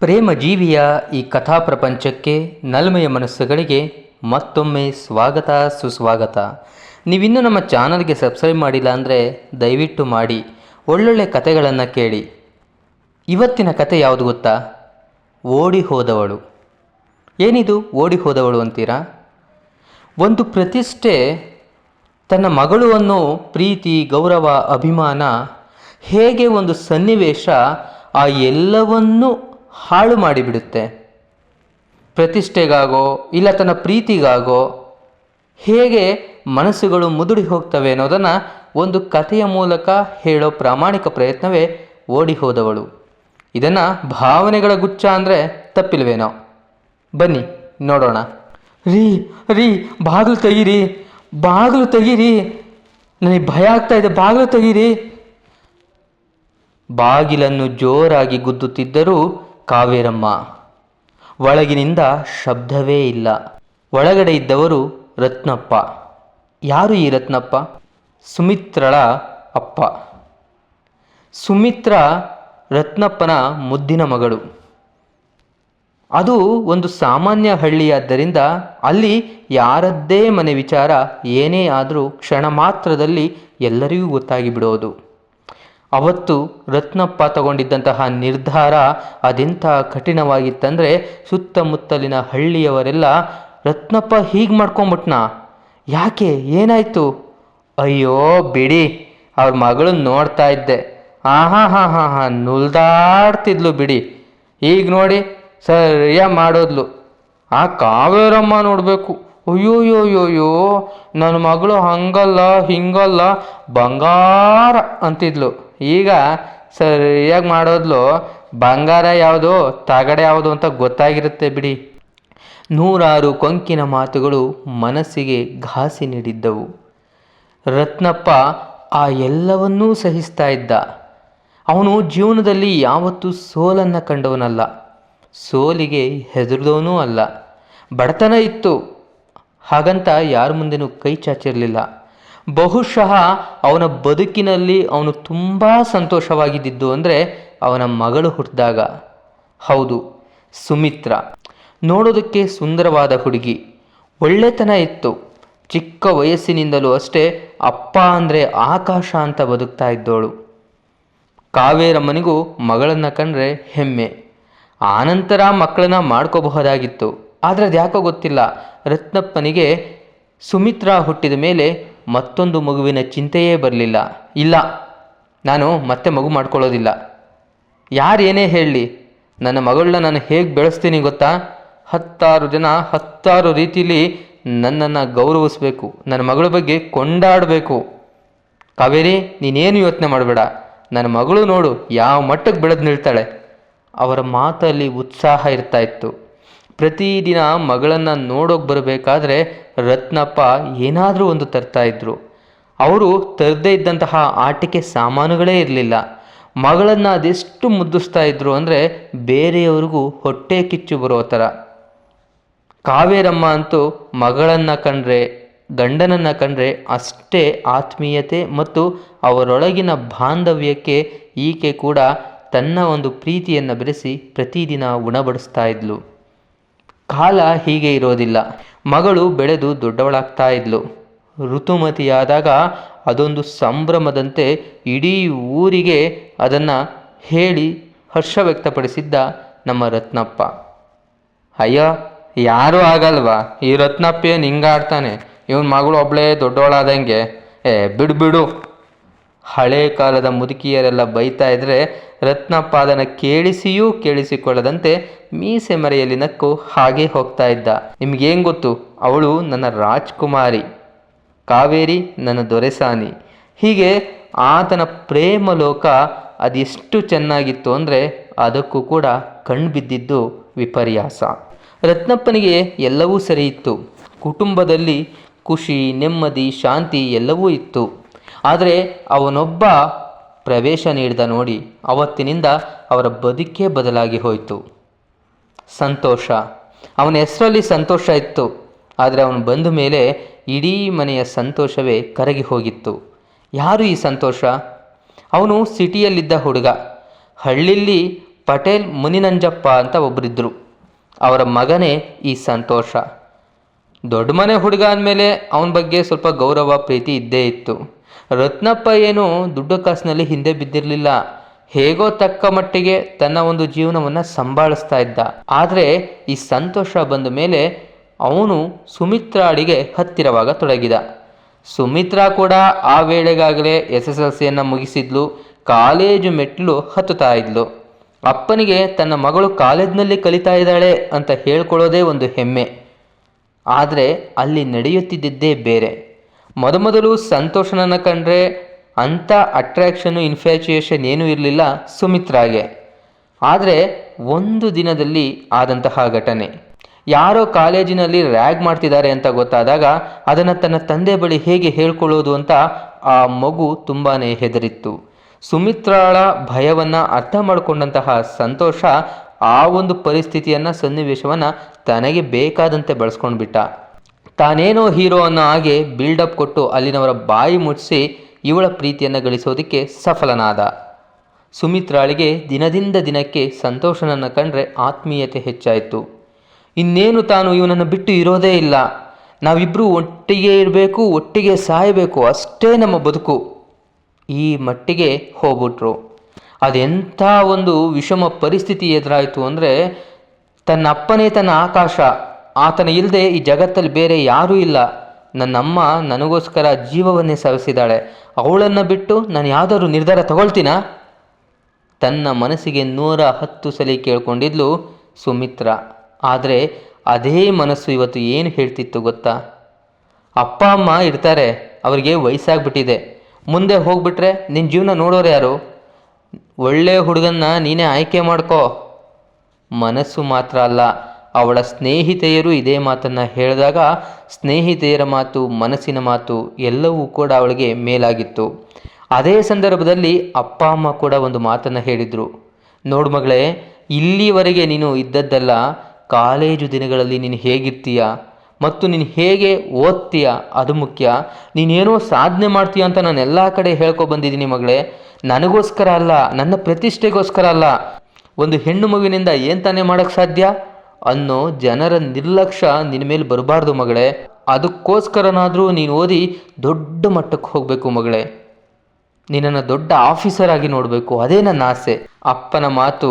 ಪ್ರೇಮ ಜೀವಿಯ ಈ ಕಥಾ ಪ್ರಪಂಚಕ್ಕೆ ನಲ್ಮೆಯ ಮನಸ್ಸುಗಳಿಗೆ ಮತ್ತೊಮ್ಮೆ ಸ್ವಾಗತ ಸುಸ್ವಾಗತ. ನೀವಿನ್ನೂ ನಮ್ಮ ಚಾನಲ್ಗೆ ಸಬ್ಸ್ಕ್ರೈಬ್ ಮಾಡಿಲ್ಲ ಅಂದರೆ ದಯವಿಟ್ಟು ಮಾಡಿ. ಒಳ್ಳೊಳ್ಳೆ ಕಥೆಗಳನ್ನು ಕೇಳಿ. ಇವತ್ತಿನ ಕತೆ ಯಾವುದು ಗೊತ್ತಾ? ಓಡಿ ಹೋದವಳು ಏನಿದು ಓಡಿ ಹೋದವಳು ಅಂತೀರಾ? ಒಂದು ಪ್ರತಿಷ್ಠೆ ತನ್ನ ಮಗಳು ಅನ್ನೋ ಪ್ರೀತಿ, ಗೌರವ, ಅಭಿಮಾನ, ಹೇಗೆ ಒಂದು ಸನ್ನಿವೇಶ ಆ ಎಲ್ಲವನ್ನೂ ಹಾಳು ಮಾಡಿಬಿಡುತ್ತೆ. ಪ್ರತಿಷ್ಠೆಗಾಗೋ ಇಲ್ಲ ತನ್ನ ಪ್ರೀತಿಗಾಗೋ ಹೇಗೆ ಮನಸ್ಸುಗಳು ಮುದುಡಿ ಹೋಗ್ತವೆ ಅನ್ನೋದನ್ನು ಒಂದು ಕಥೆಯ ಮೂಲಕ ಹೇಳೋ ಪ್ರಾಮಾಣಿಕ ಪ್ರಯತ್ನವೇ ಓಡಿ ಹೋದವಳು. ಇದನ್ನು ಭಾವನೆಗಳ ಗುಚ್ಛ ಅಂದರೆ ತಪ್ಪಿಲ್ವೇನೋ. ಬನ್ನಿ, ನೋಡೋಣ. ರೀ ರೀ, ಬಾಗಿಲು ತೆಗೀರಿ ಬಾಗಿಲು ತೆಗೀರಿ. ನನಗೆ ಭಯ ಆಗ್ತಾ ಇದೆ, ಬಾಗಿಲು ತೆಗೀರಿ. ಬಾಗಿಲನ್ನು ಜೋರಾಗಿ ಗುದ್ದುತ್ತಿದ್ದರೂ ಕಾವೇರಮ್ಮ. ಒಳಗಿನಿಂದ ಶಬ್ದವೇ ಇಲ್ಲ. ಒಳಗಡೆ ಇದ್ದವರು ರತ್ನಪ್ಪ. ಯಾರು ಈ ರತ್ನಪ್ಪ? ಸುಮಿತ್ರಳ ಅಪ್ಪ. ಸುಮಿತ್ರ ರತ್ನಪ್ಪನ ಮುದ್ದಿನ ಮಗಳು. ಅದು ಒಂದು ಸಾಮಾನ್ಯ ಹಳ್ಳಿಯಾದ್ದರಿಂದ ಅಲ್ಲಿ ಯಾರದ್ದೇ ಮನೆ ವಿಚಾರ ಏನೇ ಆದರೂ ಕ್ಷಣ ಮಾತ್ರದಲ್ಲಿ ಎಲ್ಲರಿಗೂ ಗೊತ್ತಾಗಿ ಬಿಡೋದು ಅವತ್ತು ರತ್ನಪ್ಪ ತಗೊಂಡಿದ್ದಂತಹ ನಿರ್ಧಾರ ಅದೆಂಥ ಕಠಿಣವಾಗಿತ್ತಂದರೆ ಸುತ್ತಮುತ್ತಲಿನ ಹಳ್ಳಿಯವರೆಲ್ಲ, ರತ್ನಪ್ಪ ಹೀಗೆ ಮಾಡ್ಕೊಂಬಿಟ್ನ? ಯಾಕೆ? ಏನಾಯಿತು? ಅಯ್ಯೋ, ಬಿಡಿ, ಅವ್ರ ಮಗಳು ನೋಡ್ತಾ ಇದ್ದೆ. ಆಹಾ ಹಾ ಹಾ ಹಾ ನುಲ್ದಾಡ್ತಿದ್ಲು ಬಿಡಿ. ಈಗ ನೋಡಿ ಸರಿಯ ಮಾಡೋದ್ಲು. ಆ ಕಾವೇರಮ್ಮ ನೋಡಬೇಕು. ಅಯ್ಯೋಯ್ಯೋಯ್ಯೋಯ್ಯೋ ನನ್ನ ಮಗಳು ಹಂಗಲ್ಲ, ಹಿಂಗಲ್ಲ, ಬಂಗಾರ, ಅಂತಿದ್ಲು. ಈಗ ಸರಿಯಾಗಿ ಮಾಡೋದ್ಲು ಬಂಗಾರ ಯಾವುದು, ತಗಡೆ ಯಾವುದು ಅಂತ ಗೊತ್ತಾಗಿರುತ್ತೆ ಬಿಡಿ. ನೂರಾರು ಕೊಂಕಿನ ಮಾತುಗಳು ಮನಸ್ಸಿಗೆ ಘಾಸಿ ನೀಡಿದ್ದವು. ರತ್ನಪ್ಪ ಆ ಎಲ್ಲವನ್ನೂ ಸಹಿಸ್ತಾ ಇದ್ದ. ಅವನು ಜೀವನದಲ್ಲಿ ಯಾವತ್ತೂ ಸೋಲನ್ನು ಕಂಡವನಲ್ಲ. ಸೋಲಿಗೆ ಹೆದರಿದವನೂ ಅಲ್ಲ. ಬಡತನ ಇತ್ತು. ಹಾಗಂತ ಯಾರ ಮುಂದೆನೂ ಕೈ ಚಾಚಿರಲಿಲ್ಲ. ಬಹುಶಃ ಅವನ ಬದುಕಿನಲ್ಲಿ ಅವನು ತುಂಬ ಸಂತೋಷವಾಗಿದ್ದಿದ್ದು ಅಂದರೆ ಅವನ ಮಗಳು ಹುಟ್ಟಿದಾಗ. ಹೌದು, ಸುಮಿತ್ರ. ನೋಡೋದಕ್ಕೆ ಸುಂದರವಾದ ಹುಡುಗಿ. ಒಳ್ಳೆತನ ಇತ್ತು. ಚಿಕ್ಕ ವಯಸ್ಸಿನಿಂದಲೂ ಅಷ್ಟೇ ಅಪ್ಪ ಅಂದರೆ ಆಕಾಶ ಅಂತ ಬದುಕ್ತಾ ಇದ್ದೋಳು. ಕಾವೇರಮ್ಮನಿಗೂ ಮಗಳನ್ನು ಕಂಡ್ರೆ ಹೆಮ್ಮೆ. ಆನಂತರ ಮಕ್ಕಳನ್ನ ಮಾಡ್ಕೋಬಹುದಾಗಿತ್ತು. ಆದರೆ ಅದು ಯಾಕೋ ಗೊತ್ತಿಲ್ಲ. ರತ್ನಪ್ಪನಿಗೆ ಸುಮಿತ್ರಾ ಹುಟ್ಟಿದ ಮೇಲೆ ಮತ್ತೊಂದು ಮಗುವಿನ ಚಿಂತೆಯೇ ಬರಲಿಲ್ಲ. ಇಲ್ಲ, ನಾನು ಮತ್ತೆ ಮಗು ಮಾಡ್ಕೊಳ್ಳೋದಿಲ್ಲ. ಯಾರು ಏನೇ ಹೇಳಲಿ ನನ್ನ ಮಗಳನ್ನ ನಾನು ಹೇಗೆ ಬೆಳೆಸ್ತೀನಿ ಗೊತ್ತಾ? ಹತ್ತಾರು ಜನ ಹತ್ತಾರು ರೀತಿಯಲ್ಲಿ ನನ್ನನ್ನು ಗೌರವಿಸಬೇಕು, ನನ್ನ ಮಗಳ ಬಗ್ಗೆ ಕೊಂಡಾಡಬೇಕು. ಕಾವೇರಿ, ನೀನೇನು ಯೋಚನೆ ಮಾಡಬೇಡ. ನನ್ನ ಮಗಳು ನೋಡು, ಯಾವ ಮಟ್ಟಕ್ಕೆ ಬೆಳೆದು ನಿಲ್ತಾಳೆ. ಅವರ ಮಾತಲ್ಲಿ ಉತ್ಸಾಹ ಇರ್ತಾ ಇತ್ತು. ಪ್ರತಿದಿನ ಮಗಳನ್ನು ನೋಡೋಕೆ ಬರಬೇಕಾದ್ರೆ ರತ್ನಪ್ಪ ಏನಾದರೂ ಒಂದು ತರ್ತಾ ಇದ್ರು. ಅವರು ತರದೇ ಇದ್ದಂತಹ ಆಟಿಕೆ ಸಾಮಾನುಗಳೇ ಇರಲಿಲ್ಲ. ಮಗಳನ್ನು ಅದೆಷ್ಟು ಮುದ್ದಿಸ್ತಾ ಇದ್ರು ಅಂದರೆ ಬೇರೆಯವ್ರಿಗೂ ಹೊಟ್ಟೆ ಕಿಚ್ಚು ಬರೋ ಥರ. ಕಾವೇರಮ್ಮ ಅಂತೂ ಮಗಳನ್ನು ಕಂಡ್ರೆ, ಗಂಡನನ್ನು ಕಂಡ್ರೆ ಅಷ್ಟೇ ಆತ್ಮೀಯತೆ ಮತ್ತು ಅವರೊಳಗಿನ ಬಾಂಧವ್ಯಕ್ಕೆ ಈಕೆ ಕೂಡ ತನ್ನ ಒಂದು ಪ್ರೀತಿಯನ್ನು ಬೆರೆಸಿ ಪ್ರತಿದಿನ ಉಣಬಡಿಸ್ತಾ ಇದ್ಲು. ಕಾಲ ಹೀಗೆ ಇರೋದಿಲ್ಲ. ಮಗಳು ಬೆಳೆದು ದೊಡ್ಡವಳಾಗ್ತಾ ಇದ್ಲು. ಋತುಮತಿಯಾದಾಗ ಅದೊಂದು ಸಂಭ್ರಮದಂತೆ ಇಡೀ ಊರಿಗೆ ಅದನ್ನು ಹೇಳಿ ಹರ್ಷ ವ್ಯಕ್ತಪಡಿಸಿದ್ದ ನಮ್ಮ ರತ್ನಪ್ಪ. ಅಯ್ಯೋ, ಯಾರೂ ಆಗಲ್ವಾ? ಈ ರತ್ನಪ್ಪ ಏನು ಹಿಂಗಾಡ್ತಾನೆ ಇವನ ಮಗಳು ಒಬ್ಳೇ ದೊಡ್ಡವಳಾದಂಗೆ. ಏ, ಬಿಡು ಬಿಡು. ಹಳೆ ಕಾಲದ ಮುದುಕಿಯರೆಲ್ಲ ಬೈತಾ ಇದ್ರೆ ರತ್ನಪ್ಪ ಅದನ್ನು ಕೇಳಿಸಿಯೂ ಕೇಳಿಸಿಕೊಳ್ಳದಂತೆ ಮೀಸೆ ಮರೆಯಲ್ಲಿ ನಕ್ಕು ಹಾಗೆ ಹೋಗ್ತಾ ಇದ್ದ. ನಿಮ್ಗೇನು ಗೊತ್ತು? ಅವಳು ನನ್ನ ರಾಜ್ಕುಮಾರಿ, ಕಾವೇರಿ ನನ್ನ ದೊರೆಸಾನಿ. ಹೀಗೆ ಆತನ ಪ್ರೇಮ ಲೋಕ ಅದೆಷ್ಟು ಚೆನ್ನಾಗಿತ್ತು ಅಂದರೆ ಅದಕ್ಕೂ ಕೂಡ ಕಣ್ಬಿದ್ದಿದ್ದು ವಿಪರ್ಯಾಸ. ರತ್ನಪ್ಪನಿಗೆ ಎಲ್ಲವೂ ಸರಿ ಇತ್ತು. ಕುಟುಂಬದಲ್ಲಿ ಖುಷಿ, ನೆಮ್ಮದಿ, ಶಾಂತಿ ಎಲ್ಲವೂ ಇತ್ತು. ಆದರೆ ಅವನೊಬ್ಬ ಪ್ರವೇಶ ನೀಡಿದ ನೋಡಿ ಅವತ್ತಿನಿಂದ ಅವರ ಬದುಕೇ ಬದಲಾಗಿ ಹೋಯಿತು. ಸಂತೋಷ. ಅವನ ಹೆಸರಲ್ಲಿ ಸಂತೋಷ ಇತ್ತು. ಆದರೆ ಅವನು ಬಂದ ಮೇಲೆ ಇಡೀ ಮನೆಯ ಸಂತೋಷವೇ ಕರಗಿ ಹೋಗಿತ್ತು. ಯಾರು ಈ ಸಂತೋಷ? ಅವನು ಸಿಟಿಯಲ್ಲಿದ್ದ ಹುಡುಗ. ಹಳ್ಳಿಲಿ ಪಟೇಲ್ ಮುನಿನಂಜಪ್ಪ ಅಂತ ಒಬ್ಬರಿದ್ದರು ಅವರ ಮಗನೇ ಈ ಸಂತೋಷ. ದೊಡ್ಡ ಮನೆ ಹುಡುಗ ಅಂದಮೇಲೆ ಅವನ ಬಗ್ಗೆ ಸ್ವಲ್ಪ ಗೌರವ, ಪ್ರೀತಿ ಇದ್ದೇ ಇತ್ತು. ರತ್ನಪ್ಪ ಏನು ದುಡ್ಡು ಕಾಸಿನಲ್ಲಿ ಹಿಂದೆ ಬಿದ್ದಿರಲಿಲ್ಲ. ಹೇಗೋ ತಕ್ಕ ಮಟ್ಟಿಗೆ ತನ್ನ ಒಂದು ಜೀವನವನ್ನು ಸಂಭಾಳಿಸ್ತಾ ಇದ್ದ. ಆದರೆ ಈ ಸಂತೋಷ ಬಂದ ಮೇಲೆ ಅವನು ಸುಮಿತ್ರಾಳಿಗೆ ಹತ್ತಿರವಾಗ ತೊಡಗಿದ. ಸುಮಿತ್ರಾ ಕೂಡ ಆ ವೇಳೆಗಾಗಲೇ ಎಸ್ ಎಸ್ ಎಲ್ ಸಿಯನ್ನು ಮುಗಿಸಿದ್ಲು. ಕಾಲೇಜು ಮೆಟ್ಟಿಲು ಹತ್ತುತ್ತಾ ಇದ್ಲು. ಅಪ್ಪನಿಗೆ ತನ್ನ ಮಗಳು ಕಾಲೇಜ್ನಲ್ಲಿ ಕಲಿತಾ ಇದ್ದಾಳೆ ಅಂತ ಹೇಳ್ಕೊಳ್ಳೋದೇ ಒಂದು ಹೆಮ್ಮೆ. ಆದರೆ ಅಲ್ಲಿ ನಡೆಯುತ್ತಿದ್ದಿದ್ದೇ ಬೇರೆ. ಮೊದಮೊದಲು ಸಂತೋಷನನ್ನು ಕಂಡ್ರೆ ಅಂಥ ಅಟ್ರ್ಯಾಕ್ಷನು ಇನ್ಫ್ಯಾಚುಯೇಷನ್ ಏನೂ ಇರಲಿಲ್ಲ ಸುಮಿತ್ರಾಗೆ. ಆದರೆ ಒಂದು ದಿನದಲ್ಲಿ ಆದಂತಹ ಘಟನೆ. ಯಾರೋ ಕಾಲೇಜಿನಲ್ಲಿ ರ್ಯಾಗ್ ಮಾಡ್ತಿದ್ದಾರೆ ಅಂತ ಗೊತ್ತಾದಾಗ ಅದನ್ನು ತನ್ನ ತಂದೆ ಬಳಿ ಹೇಗೆ ಹೇಳ್ಕೊಳ್ಳೋದು ಅಂತ ಆ ಮಗು ತುಂಬಾ ಹೆದರಿತ್ತು. ಸುಮಿತ್ರಾಳ ಭಯವನ್ನು ಅರ್ಥ ಮಾಡಿಕೊಂಡಂತಹ ಸಂತೋಷ ಆ ಒಂದು ಪರಿಸ್ಥಿತಿಯನ್ನು ಸನ್ನಿವೇಶವನ್ನು ತನಗೆ ಬೇಕಾದಂತೆ ಬಳಸ್ಕೊಂಡು ಬಿಟ್ಟ ತಾನೇನೋ ಹೀರೋ ಅನ್ನೋ ಹಾಗೆ ಬಿಲ್ಡಪ್ ಕೊಟ್ಟು ಅಲ್ಲಿನವರ ಬಾಯಿ ಮುಚ್ಚಿಸಿ ಇವಳ ಪ್ರೀತಿಯನ್ನು ಗಳಿಸೋದಕ್ಕೆ ಸಫಲನಾದ. ಸುಮಿತ್ರಾಳಿಗೆ ದಿನದಿಂದ ದಿನಕ್ಕೆ ಸಂತೋಷನನ್ನು ಕಂಡ್ರೆ ಆತ್ಮೀಯತೆ ಹೆಚ್ಚಾಯಿತು. ಇನ್ನೇನು ತಾನು ಇವನನ್ನು ಬಿಟ್ಟು ಇರೋದೇ ಇಲ್ಲ. ನಾವಿಬ್ಬರೂ ಒಟ್ಟಿಗೆ ಇರಬೇಕು, ಒಟ್ಟಿಗೆ ಸಾಯಬೇಕು, ಅಷ್ಟೇ ನಮ್ಮ ಬದುಕು. ಈ ಮಟ್ಟಿಗೆ ಹೋಗ್ಬಿಟ್ರು. ಅದೆಂಥ ಒಂದು ವಿಷಮ ಪರಿಸ್ಥಿತಿ ಎದುರಾಯಿತು ಅಂದರೆ ತನ್ನ ಅಪ್ಪನೇ ತನ್ನ ಆಕಾಶ. ಆತನ ಇಲ್ಲದೆ ಈ ಜಗತ್ತಲ್ಲಿ ಬೇರೆ ಯಾರೂ ಇಲ್ಲ. ನನ್ನಮ್ಮ ನನಗೋಸ್ಕರ ಜೀವವನ್ನೇ ಸವಿಸಿದ್ದಾಳೆ ಅವಳನ್ನು ಬಿಟ್ಟು ನಾನು ಯಾವುದಾದ್ರೂ ನಿರ್ಧಾರ ತಗೊಳ್ತೀನ? ತನ್ನ ಮನಸ್ಸಿಗೆ ನೂರ ಹತ್ತು ಸಲ ಕೇಳ್ಕೊಂಡಿದ್ಲು ಸುಮಿತ್ರ. ಆದರೆ ಅದೇ ಮನಸ್ಸು ಇವತ್ತು ಏನು ಹೇಳ್ತಿತ್ತು ಗೊತ್ತಾ? ಅಪ್ಪ, ಅಮ್ಮ ಇರ್ತಾರೆ. ಅವರಿಗೆ ವಯಸ್ಸಾಗ್ಬಿಟ್ಟಿದೆ. ಮುಂದೆ ಹೋಗ್ಬಿಟ್ರೆ ನಿನ್ನ ಜೀವನ ನೋಡೋರು ಯಾರು? ಒಳ್ಳೆಯ ಹುಡುಗನ್ನ ನೀನೇ ಆಯ್ಕೆ ಮಾಡ್ಕೋ. ಮನಸ್ಸು ಮಾತ್ರ ಅಲ್ಲ. ಅವಳ ಸ್ನೇಹಿತೆಯರು ಇದೇ ಮಾತನ್ನು ಹೇಳಿದಾಗ ಸ್ನೇಹಿತೆಯರ ಮಾತು, ಮನಸ್ಸಿನ ಮಾತು ಎಲ್ಲವೂ ಕೂಡ ಅವಳಿಗೆ ಮೇಲಾಗಿತ್ತು. ಅದೇ ಸಂದರ್ಭದಲ್ಲಿ ಅಪ್ಪ, ಅಮ್ಮ ಕೂಡ ಒಂದು ಮಾತನ್ನು ಹೇಳಿದರು. ನೋಡು ಮಗಳೇ, ಇಲ್ಲಿವರೆಗೆ ನೀನು ಇದ್ದದ್ದಲ್ಲ, ಕಾಲೇಜು ದಿನಗಳಲ್ಲಿ ನೀನು ಹೇಗಿರ್ತೀಯ? ಮತ್ತು ನೀನು ಹೇಗೆ ಓದ್ತೀಯ? ಅದು ಮುಖ್ಯ. ನೀನೇನೋ ಸಾಧನೆ ಮಾಡ್ತೀಯ ಅಂತ ನಾನು ಎಲ್ಲ ಕಡೆ ಹೇಳ್ಕೊ ಬಂದಿದ್ದೀನಿ ಮಗಳೇ. ನನಗೋಸ್ಕರ ಅಲ್ಲ, ನನ್ನ ಪ್ರತಿಷ್ಠೆಗೋಸ್ಕರ ಅಲ್ಲ. ಒಂದು ಹೆಣ್ಣು ಮಗುವಿನಿಂದ ಏನು ತಾನೇ ಮಾಡೋಕ್ಕೆ ಸಾಧ್ಯ? ಅನ್ನೋ ಜನರ ನಿರ್ಲಕ್ಷ್ಯ ನಿನ್ನ ಮೇಲೆ ಬರಬಾರ್ದು ಮಗಳೇ. ಅದಕ್ಕೋಸ್ಕರನಾದರೂ ನೀನು ಓದಿ ದೊಡ್ಡ ಮಟ್ಟಕ್ಕೆ ಹೋಗಬೇಕು ಮಗಳೇ. ನಿನ್ನನ್ನು ದೊಡ್ಡ ಆಫೀಸರ್ ಆಗಿ ನೋಡಬೇಕು, ಅದೇ ನನ್ನ ಆಸೆ. ಅಪ್ಪನ ಮಾತು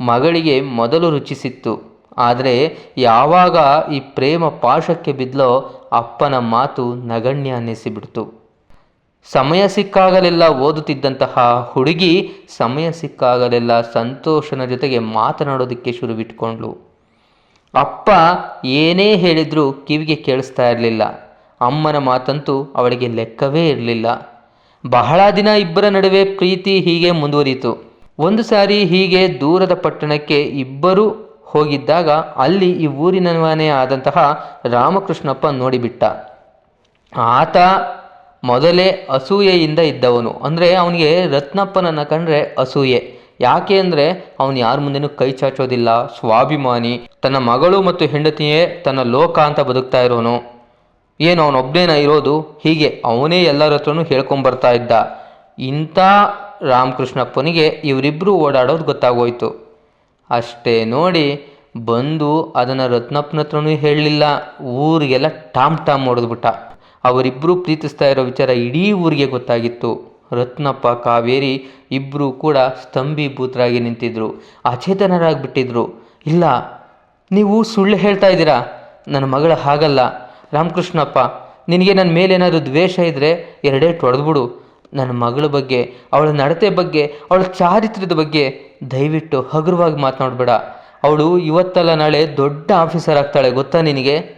ಮಗಳಿಗೆ ಮೊದಲು ರುಚಿಸಿತ್ತು. ಆದರೆ ಯಾವಾಗ ಈ ಪ್ರೇಮ ಪಾಶಕ್ಕೆ ಬಿದ್ದಲೋ ಅಪ್ಪನ ಮಾತು ನಗಣ್ಯ ಅನ್ನಿಸಿಬಿಡ್ತು. ಸಮಯ ಸಿಕ್ಕಾಗಲೆಲ್ಲ ಓದುತ್ತಿದ್ದಂತಹ ಹುಡುಗಿ ಸಮಯ ಸಿಕ್ಕಾಗಲೆಲ್ಲ ಸಂತೋಷನ ಜೊತೆಗೆ ಮಾತನಾಡೋದಕ್ಕೆ ಶುರುವಿಟ್ಕೊಂಡ್ಳು. ಅಪ್ಪ ಏನೇ ಹೇಳಿದರೂ ಕಿವಿಗೆ ಕೇಳಿಸ್ತಾ ಇರಲಿಲ್ಲ. ಅಮ್ಮನ ಮಾತಂತೂ ಅವಳಿಗೆ ಲೆಕ್ಕವೇ ಇರಲಿಲ್ಲ. ಬಹಳ ದಿನ ಇಬ್ಬರ ನಡುವೆ ಪ್ರೀತಿ ಹೀಗೆ ಮುಂದುವರಿಯಿತು. ಒಂದು ಸಾರಿ ಹೀಗೆ ದೂರದ ಪಟ್ಟಣಕ್ಕೆ ಇಬ್ಬರು ಹೋಗಿದ್ದಾಗ ಅಲ್ಲಿ ಈ ಊರಿನವನೇ ಆದಂತಹ ರಾಮಕೃಷ್ಣಪ್ಪ ನೋಡಿಬಿಟ್ಟ. ಆತ ಮೊದಲೇ ಅಸೂಯೆಯಿಂದ ಇದ್ದವನು. ಅಂದರೆ ಅವನಿಗೆ ರತ್ನಪ್ಪನನ್ನು ಕಂಡ್ರೆ ಅಸೂಯೆ. ಯಾಕೆ ಅಂದರೆ ಅವನು ಯಾರ ಮುಂದೆನೂ ಕೈ ಚಾಚೋದಿಲ್ಲ, ಸ್ವಾಭಿಮಾನಿ. ತನ್ನ ಮಗಳು ಮತ್ತು ಹೆಂಡತಿಯೇ ತನ್ನ ಲೋಕ ಅಂತ ಬದುಕ್ತಾ ಇರೋನು. ಏನು ಅವನೊಬ್ಬನೇನ ಇರೋದು? ಹೀಗೆ ಅವನೇ ಎಲ್ಲರ ಹತ್ರನೂ ಹೇಳ್ಕೊಂಬರ್ತಾ ಇದ್ದ. ಇಂಥ ರಾಮಕೃಷ್ಣಪ್ಪನಿಗೆ ಇವರಿಬ್ಬರು ಓಡಾಡೋದು ಗೊತ್ತಾಗೋಯ್ತು. ಅಷ್ಟೇ ನೋಡಿ, ಬಂದು ಅದನ್ನು ರತ್ನಪ್ಪನ ಹತ್ರನೂ ಹೇಳಲಿಲ್ಲ. ಊರಿಗೆಲ್ಲ ಟಾಮ್ ಟಾಮ್ ಹೊಡೆದ್ಬಿಟ್ಟ. ಅವರಿಬ್ಬರು ಪ್ರೀತಿಸ್ತಾ ಇರೋ ವಿಚಾರ ಇಡೀ ಊರಿಗೆ ಗೊತ್ತಾಗಿತ್ತು. ರತ್ನಪ್ಪ ಕಾವೇರಿ ಇಬ್ಬರೂ ಕೂಡ ಸ್ತಂಭೀಭೂತರಾಗಿ ನಿಂತಿದ್ರು. ಅಚೇತನರಾಗಿಬಿಟ್ಟಿದ್ರು. ಇಲ್ಲ, ನೀವು ಸುಳ್ಳು ಹೇಳ್ತಾ ಇದ್ದೀರಾ? ನನ್ನ ಮಗಳ ಹಾಗಲ್ಲ. ರಾಮಕೃಷ್ಣಪ್ಪ, ನಿನಗೆ ನನ್ನ ಮೇಲೇನಾದರೂ ದ್ವೇಷ ಇದ್ದರೆ ಎರಡೇ ತೊಡೆದ್ಬಿಡು. ನನ್ನ ಮಗಳ ಬಗ್ಗೆ, ಅವಳ ನಡತೆ ಬಗ್ಗೆ, ಅವಳ ಚಾರಿತ್ರ್ಯದ ಬಗ್ಗೆ ದಯವಿಟ್ಟು ಹಗುರವಾಗಿ ಮಾತನಾಡ್ಬೇಡ. ಅವಳು ಇವತ್ತಲ್ಲ ನಾಳೆ ದೊಡ್ಡ ಆಫೀಸರ್ ಆಗ್ತಾಳೆ, ಗೊತ್ತಾ ನಿನಗೆ?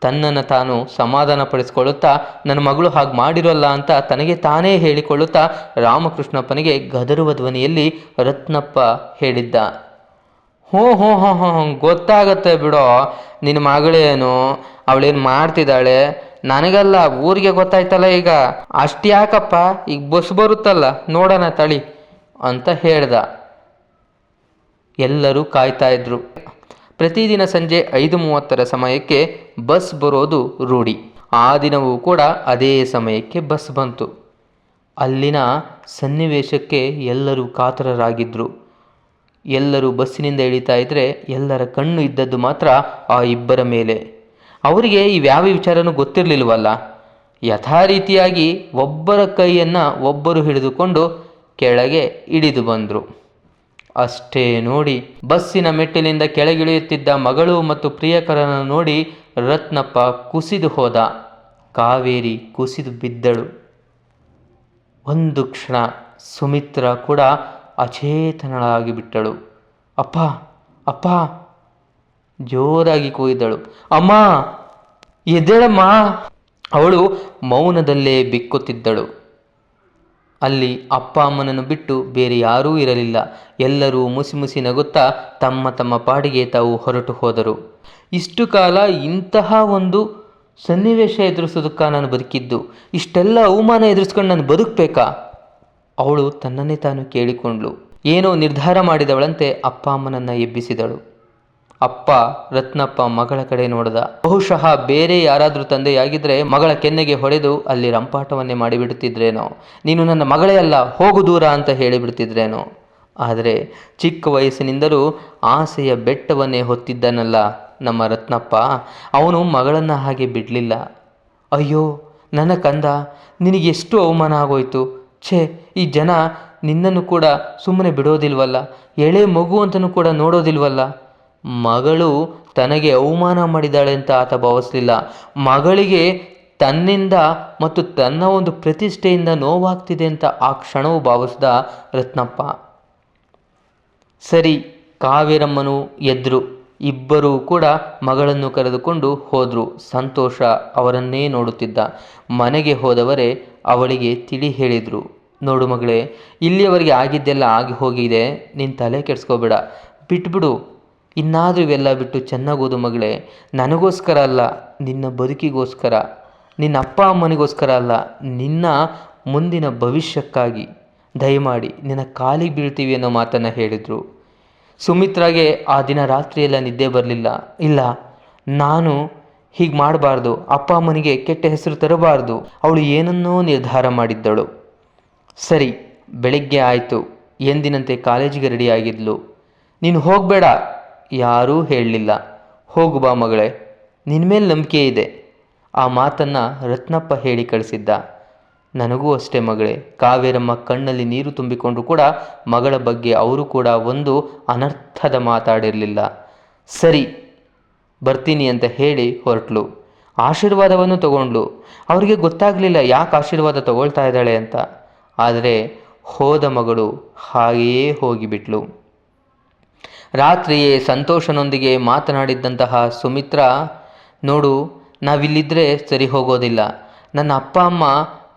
ತನ್ನನ್ನು ತಾನು ಸಮಾಧಾನ ಪಡಿಸಿಕೊಳ್ಳುತ್ತಾ ನನ್ನ ಮಗಳು ಹಾಗೆ ಮಾಡಿರೋಲ್ಲ ಅಂತ ತನಗೆ ತಾನೇ ಹೇಳಿಕೊಳ್ಳುತ್ತಾ, ರಾಮಕೃಷ್ಣಪ್ಪನಿಗೆ ಗದರುವ ಧ್ವನಿಯಲ್ಲಿ ರತ್ನಪ್ಪ ಹೇಳಿದ್ದ. ಹ್ಞೂ ಹ್ಞೂ ಹೋ ಹ್ಞೂ ಗೊತ್ತಾಗತ್ತೆ ಬಿಡೋ ನಿನ್ನ ಮಗಳೇನು, ಅವಳೇನು ಮಾಡ್ತಿದ್ದಾಳೆ? ನನಗಲ್ಲ, ಊರಿಗೆ ಗೊತ್ತಾಯ್ತಲ್ಲ ಈಗ. ಅಷ್ಟ್ಯಾಕಪ್ಪ ಈಗ ಬಸ್ ಬರುತ್ತಲ್ಲ, ನೋಡೋಣ ತಳಿ ಅಂತ ಹೇಳ್ದ. ಎಲ್ಲರೂ ಕಾಯ್ತಾ ಇದ್ರು. ಪ್ರತಿದಿನ ಸಂಜೆ ಐದು ಮೂವತ್ತರ ಸಮಯಕ್ಕೆ ಬಸ್ ಬರೋದು ರೂಢಿ. ಆ ದಿನವೂ ಕೂಡ ಅದೇ ಸಮಯಕ್ಕೆ ಬಸ್ ಬಂತು. ಅಲ್ಲಿನ ಸನ್ನಿವೇಶಕ್ಕೆ ಎಲ್ಲರೂ ಕಾತರರಾಗಿದ್ದರು ಎಲ್ಲರೂ ಬಸ್ಸಿನಿಂದ ಇಳಿತಾ ಇದ್ದರೆ ಎಲ್ಲರ ಕಣ್ಣು ಇದ್ದದ್ದು ಮಾತ್ರ ಆ ಇಬ್ಬರ ಮೇಲೆ. ಅವರಿಗೆ ಇವ್ಯಾವ ವಿಚಾರನೂ ಗೊತ್ತಿರಲಿಲ್ವಲ್ಲ. ಯಥಾ ರೀತಿಯಾಗಿ ಒಬ್ಬರ ಕೈಯನ್ನು ಒಬ್ಬರು ಹಿಡಿದುಕೊಂಡು ಕೆಳಗೆ ಇಳಿದು ಬಂದರು. ಅಷ್ಟೇ ನೋಡಿ. ಬಸ್ಸಿನ ಮೆಟ್ಟಿಲಿಂದ ಕೆಳಗಿಳಿಯುತ್ತಿದ್ದ ಮಗಳು ಮತ್ತು ಪ್ರಿಯಕರನ್ನು ನೋಡಿ ರತ್ನಪ್ಪ ಕುಸಿದು ಹೋದ. ಕಾವೇರಿ ಕುಸಿದು ಬಿದ್ದಳು. ಒಂದು ಕ್ಷಣ ಸುಮಿತ್ರ ಕೂಡ ಅಚೇತನಳಾಗಿ ಬಿಟ್ಟಳು. ಅಪ್ಪ ಅಪ್ಪ! ಜೋರಾಗಿ ಕೂಗಿದಳು. ಅಮ್ಮ, ಎದ್ದೇಳಮ್ಮ! ಅವಳು ಮೌನದಲ್ಲೇ ಬಿಕ್ಕುತ್ತಿದ್ದಳು. ಅಲ್ಲಿ ಅಪ್ಪ ಅಮ್ಮನನ್ನು ಬಿಟ್ಟು ಬೇರೆ ಯಾರೂ ಇರಲಿಲ್ಲ. ಎಲ್ಲರೂ ಮುಸಿ ಮುಸಿ ನಗುತ್ತಾ ತಮ್ಮ ತಮ್ಮ ಪಾಡಿಗೆ ತಾವು ಹೊರಟು ಹೋದರು. ಇಷ್ಟು ಕಾಲ ಇಂತಹ ಒಂದು ಸನ್ನಿವೇಶ ಎದುರಿಸೋದಕ್ಕ ನಾನು ಬದುಕಿದ್ದು. ಇಷ್ಟೆಲ್ಲ ಅವಮಾನ ಎದುರಿಸ್ಕೊಂಡು ನಾನು ಬದುಕಬೇಕಾ? ಅವಳು ತನ್ನನ್ನೇ ತಾನು ಕೇಳಿಕೊಂಡ್ಳು. ಏನೋ ನಿರ್ಧಾರ ಮಾಡಿದವಳಂತೆ ಅಪ್ಪ ಅಮ್ಮನನ್ನು ಎಬ್ಬಿಸಿದಳು. ಅಪ್ಪ, ರತ್ನಪ್ಪ ಮಗಳ ಕಡೆ ನೋಡಿದ. ಬಹುಶಃ ಬೇರೆ ಯಾರಾದರೂ ತಂದೆಯಾಗಿದ್ದರೆ ಮಗಳ ಕೆನ್ನೆಗೆ ಹೊಡೆದು ಅಲ್ಲಿ ರಂಪಾಟವನ್ನೇ ಮಾಡಿಬಿಡುತ್ತಿದ್ರೇನೋ? ನೀನು ನನ್ನ ಮಗಳೇ ಅಲ್ಲ, ಹೋಗು ದೂರ ಅಂತ ಹೇಳಿಬಿಡ್ತಿದ್ರೇನೋ ಆದರೆ ಚಿಕ್ಕ ವಯಸ್ಸಿನಿಂದಲೂ ಆಸೆಯ ಬೆಟ್ಟವನ್ನೇ ಹೊತ್ತಿದ್ದನಲ್ಲ ನಮ್ಮ ರತ್ನಪ್ಪ. ಅವನು ಮಗಳನ್ನು ಹಾಗೆ ಬಿಡಲಿಲ್ಲ. ಅಯ್ಯೋ, ನನ್ನ ಕಂದ, ನಿನಗೆ ಎಷ್ಟು ಅವಮಾನ ಆಗೋಯ್ತು? ಛೇ, ಈ ಜನ ನಿನ್ನನ್ನು ಕೂಡ ಸುಮ್ಮನೆ ಬಿಡೋದಿಲ್ವಲ್ಲ? ಎಳೆ ಮಗು ಅಂತನೂ ಕೂಡ ನೋಡೋದಿಲ್ವಲ್ಲ? ಮಗಳು ತನಗೆ ಅವಮಾನ ಮಾಡಿದ್ದಾಳೆ ಅಂತ ಆತ ಭಾವಿಸಲಿಲ್ಲ. ಮಗಳಿಗೆ ತನ್ನಿಂದ ಮತ್ತು ತನ್ನ ಒಂದು ಪ್ರತಿಷ್ಠೆಯಿಂದ ನೋವಾಗ್ತಿದೆ ಅಂತ ಆ ಕ್ಷಣವು ಭಾವಿಸಿದ ರತ್ನಪ್ಪ. ಸರಿ, ಕಾವೇರಮ್ಮನು ಎದ್ರು. ಇಬ್ಬರೂ ಕೂಡ ಮಗಳನ್ನು ಕರೆದುಕೊಂಡು ಹೋದರು. ಸಂತೋಷ ಅವರನ್ನೇ ನೋಡುತ್ತಿದ್ದ. ಮನೆಗೆ ಹೋದವರೇ ಅವಳಿಗೆ ತಿಳಿ ಹೇಳಿದರು. ನೋಡು ಮಗಳೇ, ಇಲ್ಲಿಯವರೆಗೆ ಆಗಿದ್ದೆಲ್ಲ ಆಗಿ ಹೋಗಿದೆ. ನಿನ್ನ ತಲೆ ಕೆಡಿಸ್ಕೋಬೇಡ. ಬಿಟ್ಬಿಡು. ಇನ್ನಾದರೂ ಇವೆಲ್ಲ ಬಿಟ್ಟು ಚೆನ್ನಾಗೋದು ಮಗಳೇ. ನನಗೋಸ್ಕರ ಅಲ್ಲ, ನಿನ್ನ ಬದುಕಿಗೋಸ್ಕರ. ನಿನ್ನ ಅಪ್ಪ ಅಮ್ಮನಿಗೋಸ್ಕರ ಅಲ್ಲ, ನಿನ್ನ ಮುಂದಿನ ಭವಿಷ್ಯಕ್ಕಾಗಿ. ದಯಮಾಡಿ, ನಿನ್ನ ಕಾಲಿಗೆ ಬೀಳ್ತೀವಿ ಅನ್ನೋ ಮಾತನ್ನು ಹೇಳಿದರು. ಸುಮಿತ್ರಾಗೆ ಆ ದಿನ ರಾತ್ರಿಯೆಲ್ಲ ನಿದ್ದೆ ಬರಲಿಲ್ಲ. ಇಲ್ಲ, ನಾನು ಹೀಗೆ ಮಾಡಬಾರ್ದು. ಅಪ್ಪ ಅಮ್ಮನಿಗೆ ಕೆಟ್ಟ ಹೆಸರು ತರಬಾರ್ದು. ಅವಳು ಏನನ್ನೋ ನಿರ್ಧಾರ ಮಾಡಿದ್ದಳು. ಸರಿ, ಬೆಳಗ್ಗೆ ಆಯಿತು. ಎಂದಿನಂತೆ ಕಾಲೇಜಿಗೆ ರೆಡಿಯಾಗಿದ್ಲು ನೀನು ಹೋಗಬೇಡ. ಯಾರೂ ಹೇಳಲಿಲ್ಲ. ಹೋಗು ಬಾ ಮಗಳೇ ನಿನ್ನ ಮೇಲೆ ನಂಬಿಕೆ ಇದೆ. ಆ ಮಾತನ್ನು ರತ್ನಪ್ಪ ಹೇಳಿ ಕಳಿಸಿದ್ದ. ನನಗೂ ಅಷ್ಟೇ ಮಗಳೇ, ಕಾವೇರಮ್ಮ ಕಣ್ಣಲ್ಲಿ ನೀರು ತುಂಬಿಕೊಂಡು ಕೂಡ ಮಗಳ ಬಗ್ಗೆ ಅವರು ಕೂಡ ಒಂದು ಅನರ್ಥದ ಮಾತಾಡಿರಲಿಲ್ಲ. ಸರಿ, ಬರ್ತೀನಿ ಅಂತ ಹೇಳಿ ಹೊರಟ್ಲು. ಆಶೀರ್ವಾದವನ್ನು ತಗೊಂಡ್ಲು. ಅವರಿಗೆ ಗೊತ್ತಾಗಲಿಲ್ಲ ಯಾಕೆ ಆಶೀರ್ವಾದ ತಗೊಳ್ತಾ ಇದ್ದಾಳೆ ಅಂತ. ಆದರೆ ಹೋದ ಮಗಳು ಹಾಗೆಯೇ ಹೋಗಿಬಿಟ್ಲು. ರಾತ್ರಿಯೇ ಸಂತೋಷನೊಂದಿಗೆ ಮಾತನಾಡಿದ್ದಂತಹ ಸುಮಿತ್ರ, ನೋಡು ನಾವಿಲ್ಲಿದ್ದರೆ ಸರಿ ಹೋಗೋದಿಲ್ಲ. ನನ್ನ ಅಪ್ಪ, ಅಮ್ಮ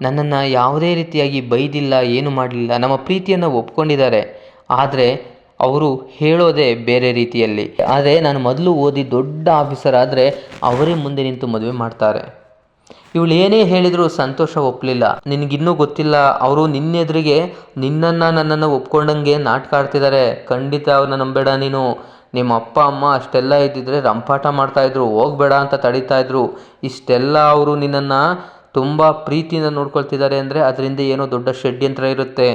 ನನ್ನನ್ನು ಯಾವುದೇ ರೀತಿಯಾಗಿ ಬೈದಿಲ್ಲ, ಏನು ಮಾಡಲಿಲ್ಲ, ನಮ್ಮ ಪ್ರೀತಿಯನ್ನು ಒಪ್ಕೊಂಡಿದ್ದಾರೆ. ಆದರೆ ಅವರು ಹೇಳೋದೇ ಬೇರೆ ರೀತಿಯಲ್ಲಿ. ಆದರೆ ನಾನು ಮೊದಲು ಓದಿ ದೊಡ್ಡ ಆಫೀಸರ್ ಆದರೆ ಅವರೇ ಮುಂದೆ ನಿಂತು ಮದುವೆ ಮಾಡ್ತಾರೆ. ಇವಳು ಏನೇ ಹೇಳಿದರೂ ಸಂತೋಷ ಒಪ್ಪಲಿಲ್ಲ ನಿನಗಿನ್ನೂ ಗೊತ್ತಿಲ್ಲ, ಅವರು ನಿನ್ನೆದುರಿಗೆ ನಿನ್ನನ್ನು ನನ್ನನ್ನು ಒಪ್ಕೊಂಡಂಗೆ ನಾಟಕ ಆಡ್ತಿದ್ದಾರೆ ಖಂಡಿತ ಅವ್ರನ್ನ ನಂಬೇಡ ನೀನು. ನಿಮ್ಮ ಅಪ್ಪ, ಅಮ್ಮ ಅಷ್ಟೆಲ್ಲ ಇದ್ದಿದ್ರೆ ರಂಪಾಟ ಮಾಡ್ತಾಯಿದ್ರು ಹೋಗಬೇಡ ಅಂತ ತಡೀತಾ ಇದ್ರು. ಇಷ್ಟೆಲ್ಲ ಅವರು ನಿನ್ನನ್ನು ತುಂಬ ಪ್ರೀತಿಯಿಂದ ನೋಡ್ಕೊಳ್ತಿದ್ದಾರೆ ಅಂದರೆ ಅದರಿಂದ ಏನೋ ದೊಡ್ಡ ಷಡ್ಯಂತ್ರ ಇರುತ್ತೆ.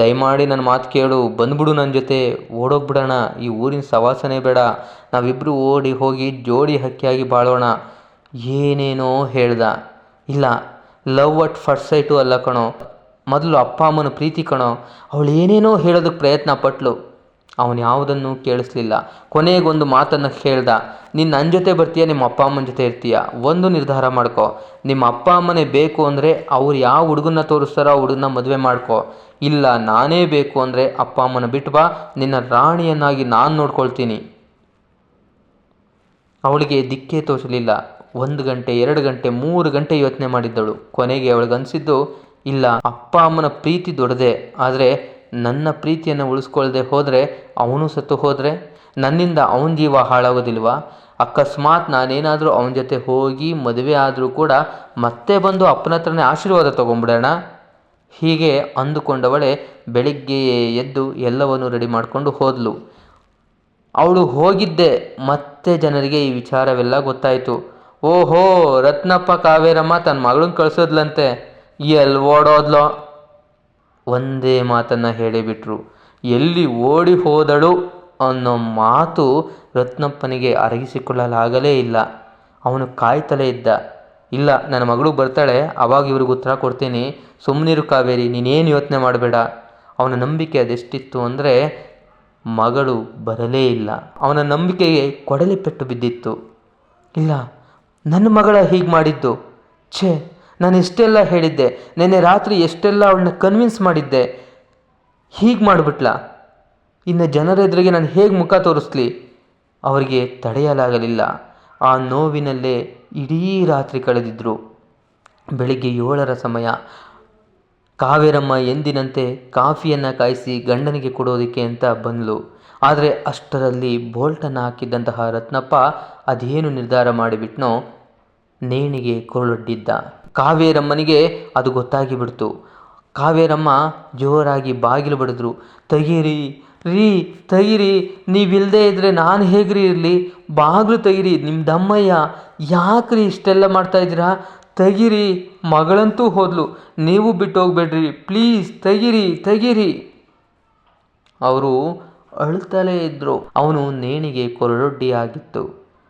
ದಯಮಾಡಿ ನನ್ನ ಮಾತು ಕೇಳು, ಬಂದ್ಬಿಡು ನನ್ನ ಜೊತೆ. ಓಡೋಗ್ಬಿಡೋಣ, ಈ ಊರಿನ ಸವಾಸನೆ ಬೇಡ. ನಾವಿಬ್ಬರು ಓಡಿ ಹೋಗಿ ಜೋಡಿ ಹಕ್ಕಿಯಾಗಿ ಬಾಳೋಣ. ಏನೇನೋ ಹೇಳ್ದ. ಇಲ್ಲ, ಲವ್ ಅಟ್ ಫಸ್ಟ್ ಸೈಟು ಅಲ್ಲ ಕಣೋ. ಮೊದಲು ಅಪ್ಪ ಅಮ್ಮನ ಪ್ರೀತಿ ಕಣೋ. ಅವಳು ಏನೇನೋ ಹೇಳೋದಕ್ಕೆ ಪ್ರಯತ್ನ ಪಟ್ಲು. ಅವನು ಯಾವುದನ್ನು ಕೇಳಿಸ್ಲಿಲ್ಲ. ಕೊನೆಗೊಂದು ಮಾತನ್ನು ಕೇಳ್ದ ನೀನು ನನ್ನ ಜೊತೆ ಬರ್ತೀಯ, ನಿಮ್ಮ ಅಪ್ಪ ಅಮ್ಮನ ಜೊತೆ ಇರ್ತೀಯ? ಒಂದು ನಿರ್ಧಾರ ಮಾಡ್ಕೋ. ನಿಮ್ಮ ಅಪ್ಪ ಅಮ್ಮನೇ ಬೇಕು ಅಂದರೆ ಅವ್ರು ಯಾವ ಹುಡುಗನ್ನ ತೋರಿಸ್ತಾರೋ ಆ ಹುಡುಗನ ಮದುವೆ ಮಾಡ್ಕೋ. ಇಲ್ಲ, ನಾನೇ ಬೇಕು ಅಂದರೆ ಅಪ್ಪ ಅಮ್ಮನ ಬಿಟ್ಟು ಬಾ. ನಿನ್ನ ರಾಣಿಯನ್ನಾಗಿ ನಾನು ನೋಡ್ಕೊಳ್ತೀನಿ. ಅವಳಿಗೆ ದಿಕ್ಕೇ ತೋಚಲಿಲ್ಲ ಒಂದು ಗಂಟೆ, ಎರಡು ಗಂಟೆ, ಮೂರು ಗಂಟೆ ಯೋಚನೆ ಮಾಡಿದ್ದಳು. ಕೊನೆಗೆ ಅವಳಿಗನ್ಸಿದ್ದು ಇಲ್ಲ, ಅಪ್ಪ ಅಮ್ಮನ ಪ್ರೀತಿ ದೊಡ್ಡದೆ, ಆದರೆ ನನ್ನ ಪ್ರೀತಿಯನ್ನು ಉಳಿಸ್ಕೊಳ್ಳದೆ ಹೋದರೆ ಅವನು ಸತ್ತು ಹೋದರೆ? ನನ್ನಿಂದ ಅವನ ಜೀವ ಹಾಳಾಗೋದಿಲ್ವಾ? ಅಕಸ್ಮಾತ್ ನಾನೇನಾದರೂ ಅವನ ಜೊತೆ ಹೋಗಿ ಮದುವೆ ಆದರೂ ಕೂಡ ಮತ್ತೆ ಬಂದು ಅಪ್ಪನ ಹತ್ರನೇ ಆಶೀರ್ವಾದ ತೊಗೊಂಬಿಡೋಣ? ಹೀಗೆ ಅಂದುಕೊಂಡವಳೆ ಬೆಳಿಗ್ಗೆಯೇ ಎದ್ದು ಎಲ್ಲವನ್ನು ರೆಡಿ ಮಾಡಿಕೊಂಡು ಹೋದ್ಲು. ಅವಳು ಹೋಗಿದ್ದೆ, ಮತ್ತೆ ಜನರಿಗೆ ಈ ವಿಚಾರವೆಲ್ಲ ಗೊತ್ತಾಯಿತು. ಓಹೋ, ರತ್ನಪ್ಪ ಕಾವೇರಮ್ಮ ತನ್ನ ಮಗಳನ್ನ ಕಳಿಸೋದ್ಲಂತೆ. ಎಲ್ಲಿ ಓಡೋದ್ಲೋ? ಒಂದೇ ಮಾತನ್ನು ಹೇಳಿಬಿಟ್ರು. ಎಲ್ಲಿ ಓಡಿ ಹೋದಳು ಅನ್ನೋ ಮಾತು ರತ್ನಪ್ಪನಿಗೆ ಅರಗಿಸಿಕೊಳ್ಳಲಾಗಲೇ ಇಲ್ಲ. ಅವನು ಕಾಯ್ತಲೇ ಇದ್ದ. ಇಲ್ಲ, ನನ್ನ ಮಗಳು ಬರ್ತಾಳೆ, ಅವಾಗ ಇವ್ರಿಗೆ ಉತ್ತರ ಕೊಡ್ತೀನಿ. ಸುಮ್ಮನಿರು ಕಾವೇರಿ, ನೀನೇನು ಯೋಚನೆ ಮಾಡಬೇಡ. ಅವನ ನಂಬಿಕೆ ಅದೆಷ್ಟಿತ್ತು ಅಂದರೆ ಮಗಳು ಬರಲೇ ಇಲ್ಲ. ಅವನ ನಂಬಿಕೆಗೆ ಕೊಡಲಿ ಪೆಟ್ಟು ಬಿದ್ದಿತ್ತು. ಇಲ್ಲ ನನ್ನ ಮಗಳ ಹೀಗೆ ಮಾಡಿದ್ದು. ಛೇ, ನಾನು ಎಷ್ಟೆಲ್ಲ ಹೇಳಿದ್ದೆ. ನಿನ್ನೆ ರಾತ್ರಿ ಎಷ್ಟೆಲ್ಲ ಅವಳನ್ನ ಕನ್ವಿನ್ಸ್ ಮಾಡಿದ್ದೆ. ಹೀಗೆ ಮಾಡಿಬಿಟ್ಲ. ಇನ್ನು ಜನರ ಎದುರಿಗೆ ನಾನು ಹೇಗೆ ಮುಖ ತೋರಿಸ್ಲಿ? ಅವರಿಗೆ ತಡೆಯಲಾಗಲಿಲ್ಲ. ಆ ನೋವಿನಲ್ಲೇ ಇಡೀ ರಾತ್ರಿ ಕಳೆದಿದ್ದರು ಬೆಳಿಗ್ಗೆ ಏಳರ ಸಮಯ. ಕಾವೇರಮ್ಮ ಎಂದಿನಂತೆ ಕಾಫಿಯನ್ನು ಕಾಯಿಸಿ ಗಂಡನಿಗೆ ಕೊಡೋದಕ್ಕೆ ಅಂತ ಬಂದ್ಲು. ಆದರೆ ಅಷ್ಟರಲ್ಲಿ ಬೋಲ್ಟನ್ನು ಹಾಕಿದ್ದಂತಹ ರತ್ನಪ್ಪ ಅದೇನು ನಿರ್ಧಾರ ಮಾಡಿಬಿಟ್ನೋ ನೇಣಿಗೆ ಕೊರಳೊಡ್ಡಿದ್ದ. ಕಾವೇರಮ್ಮನಿಗೆ ಅದು ಗೊತ್ತಾಗಿ ಬಿಡ್ತು ಕಾವೇರಮ್ಮ ಜೋರಾಗಿ ಬಾಗಿಲು ಬಡಿದ್ರು. ತೆಗೀರಿ, ರೀ, ತೆಗೀರಿ ನೀವಿಲ್ಲದೆ ಇದ್ದರೆ ನಾನು ಹೇಗ್ರಿ ಇರಲಿ? ಬಾಗಿಲು ತೆಗೀರಿ ನಿಮ್ಮ ದಮ್ಮಯ್ಯ. ಯಾಕ್ರಿ ಇಷ್ಟೆಲ್ಲ ಮಾಡ್ತಾ ಇದ್ದೀರಾ? ತೆಗೀರಿ, ಮಗಳಂತೂ ಹೋದ್ಲು. ನೀವು ಬಿಟ್ಟು ಹೋಗ್ಬೇಡ್ರಿ ಪ್ಲೀಸ್, ತೆಗೀರಿ ತೆಗೀರಿ. ಅವರು ಅಳ್ತಲೇ ಇದ್ದರು ಅವನು ನೇಣಿಗೆ ಕೊರಳೊಡ್ಡಿಯಾಗಿತ್ತು.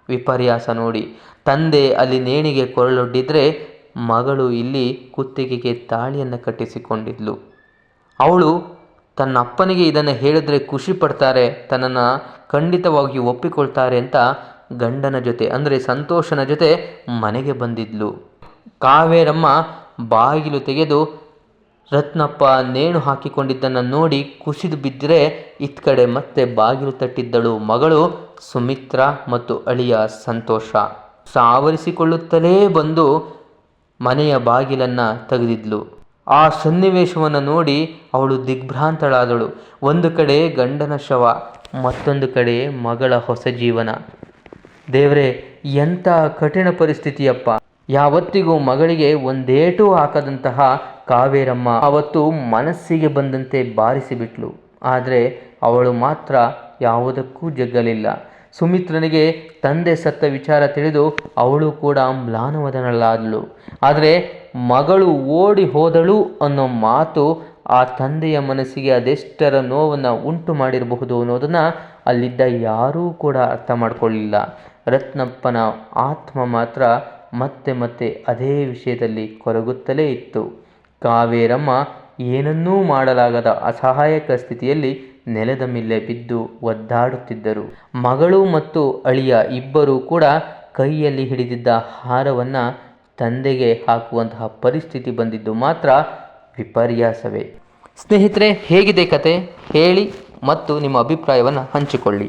ವಿಪರ್ಯಾಸ ನೋಡಿ, ತಂದೆ ಅಲ್ಲಿ ನೇಣಿಗೆ ಕೊರಳೊಡ್ಡಿದ್ರೆ ಮಗಳು ಇಲ್ಲಿ ಕುತ್ತಿಗೆಗೆ ತಾಳಿಯನ್ನು ಕಟ್ಟಿಸಿಕೊಂಡಿದ್ಲು. ಅವಳು ತನ್ನ ಅಪ್ಪನಿಗೆ ಇದನ್ನು ಹೇಳಿದ್ರೆ ಖುಷಿ ಪಡ್ತಾರೆ, ತನ್ನನ್ನು ಖಂಡಿತವಾಗಿ ಒಪ್ಪಿಕೊಳ್ತಾರೆ ಅಂತ ಗಂಡನ ಜೊತೆ, ಅಂದರೆ ಸಂತೋಷನ ಜೊತೆ ಮನೆಗೆ ಬಂದಿದ್ಲು. ಕಾವೇರಮ್ಮ ಬಾಗಿಲು ತೆಗೆದು ರತ್ನಪ್ಪ ನೇಣು ಹಾಕಿಕೊಂಡಿದ್ದನ್ನು ನೋಡಿ ಕುಸಿದು ಬಿದ್ದರೆ ಇತ್ ಕಡೆ ಮತ್ತೆ ಬಾಗಿಲು ತಟ್ಟಿದ್ದಳು ಮಗಳು ಸುಮಿತ್ರ ಮತ್ತು ಅಳಿಯ ಸಂತೋಷ. ಸಾವರಿಸಿಕೊಳ್ಳುತ್ತಲೇ ಬಂದು ಮನೆಯ ಬಾಗಿಲನ್ನು ತೆಗೆದಿದ್ಲು. ಆ ಸನ್ನಿವೇಶವನ್ನು ನೋಡಿ ಅವಳು ದಿಗ್ಭ್ರಾಂತಳಾದಳು. ಒಂದು ಕಡೆ ಗಂಡನ ಶವ, ಮತ್ತೊಂದು ಕಡೆ ಮಗಳ ಹೊಸ ಜೀವನ. ದೇವರೇ, ಎಂಥ ಕಠಿಣ ಪರಿಸ್ಥಿತಿಯಪ್ಪ. ಯಾವತ್ತಿಗೂ ಮಗಳಿಗೆ ಒಂದೇಟು ಹಾಕದಂತಹ ಕಾವೇರಮ್ಮ ಅವತ್ತು ಮನಸ್ಸಿಗೆ ಬಂದಂತೆ ಬಾರಿಸಿಬಿಟ್ಲು. ಆದರೆ ಅವಳು ಮಾತ್ರ ಯಾವುದಕ್ಕೂ ಜಗ್ಗಲಿಲ್ಲ. ಸುಮಿತ್ರನಿಗೆ ತಂದೆ ಸತ್ತ ವಿಚಾರ ತಿಳಿದು ಅವಳು ಕೂಡ ಮ್ಲಾನವದನಳಾದಳು ಆದರೆ ಮಗಳು ಓಡಿ ಹೋದಳು ಅನ್ನೋ ಮಾತು ಆ ತಂದೆಯ ಮನಸ್ಸಿಗೆ ಅದೆಷ್ಟರ ನೋವನ್ನು ಉಂಟು ಮಾಡಿರಬಹುದು ಅನ್ನೋದನ್ನು ಅಲ್ಲಿದ್ದ ಯಾರೂ ಕೂಡ ಅರ್ಥ ಮಾಡಿಕೊಳ್ಳಿಲ್ಲ. ರತ್ನಪ್ಪನ ಆತ್ಮ ಮಾತ್ರ ಮತ್ತೆ ಮತ್ತೆ ಅದೇ ವಿಷಯದಲ್ಲಿ ಕೊರಗುತ್ತಲೇ ಇತ್ತು. ಕಾವೇರಮ್ಮ ಏನನ್ನೂ ಮಾಡಲಾಗದ ಅಸಹಾಯಕ ಸ್ಥಿತಿಯಲ್ಲಿ ನೆಲದ ಮೇಲೆ ಬಿದ್ದು ಒದ್ದಾಡುತ್ತಿದ್ದರು. ಮಗಳು ಮತ್ತು ಅಳಿಯ ಇಬ್ಬರೂ ಕೂಡ ಕೈಯಲ್ಲಿ ಹಿಡಿದಿದ್ದ ಹಾರವನ್ನು ತಂದೆಗೆ ಹಾಕುವಂತಹ ಪರಿಸ್ಥಿತಿ ಬಂದಿದ್ದು ಮಾತ್ರ ವಿಪರ್ಯಾಸವೇ. ಸ್ನೇಹಿತರೆ, ಹೇಗಿದೆ ಕತೆ? ಹೇಳಿ ಮತ್ತು ನಿಮ್ಮ ಅಭಿಪ್ರಾಯವನ್ನು ಹಂಚಿಕೊಳ್ಳಿ.